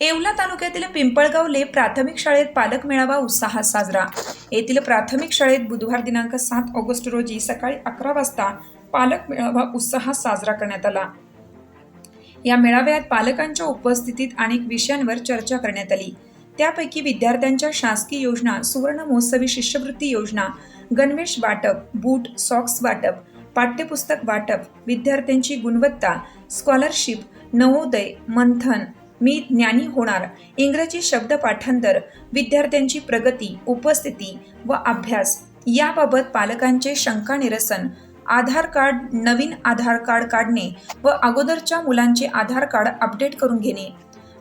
येवला तालुक्यातील पिंपळगावले प्राथमिक शाळेत पालक मेळावा उत्साहात साजरा. येथील प्राथमिक शाळेत बुधवार दिनांक सात ऑगस्ट रोजी सकाळी अकरा वाजता पालक मेळावा उत्साहात साजरा करण्यात आला. या मेळाव्यात पालकांच्या उपस्थितीत अनेक विषयांवर चर्चा करण्यात आली. त्यापैकी विद्यार्थ्यांच्या शासकीय योजना सुवर्ण महोत्सवी शिष्यवृत्ती योजना गणवेश वाटप बूट सॉक्स वाटप पाठ्यपुस्तक वाटप विद्यार्थ्यांची गुणवत्ता स्कॉलरशिप नवोदय मंथन मी ज्ञानी होणार. इंग्रजी शब्द पाठांतर विद्यार्थ्यांची प्रगती उपस्थिती व अभ्यास याबाबत पालकांचे शंका निरसन आधार कार्ड नवीन आधार कार्ड काढणे व अगोदरच्या मुलांचे आधार कार्ड अपडेट करून घेणे.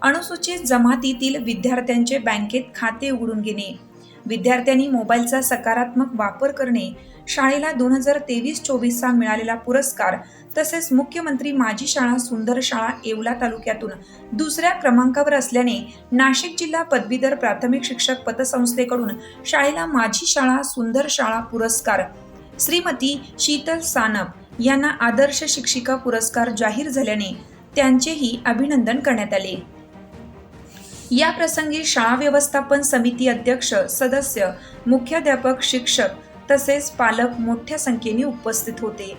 अनुसूचित जमातीतील विद्यार्थ्यांचे बँकेत खाते उघडून घेणे. विद्यार्थ्यांनी मोबाईलचा सकारात्मक वापर करणे शाळेला दोन हजार तेवीस चोवीसचा मिळालेला पुरस्कार तसेच मुख्यमंत्री माजी शाळा सुंदर शाळा येवला तालुक्यातून दुसऱ्या क्रमांकावर असल्याने नाशिक जिल्हा पदवीधर प्राथमिक शिक्षक पतसंस्थेकडून शाळेला माझी शाळा सुंदर शाळा पुरस्कार. श्रीमती शीतल सानप यांना आदर्श शिक्षिका पुरस्कार जाहीर झाल्याने त्यांचेही अभिनंदन करण्यात आले. या प्रसंगी शाळा व्यवस्थापन समिती अध्यक्ष सदस्य मुख्याध्यापक शिक्षक तसेच पालक मोठ्या संख्येने उपस्थित होते.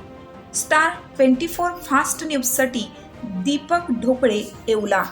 स्टार ट्वेंटी फोर फास्ट न्यूजसाठी दीपक ढोकळे येवला.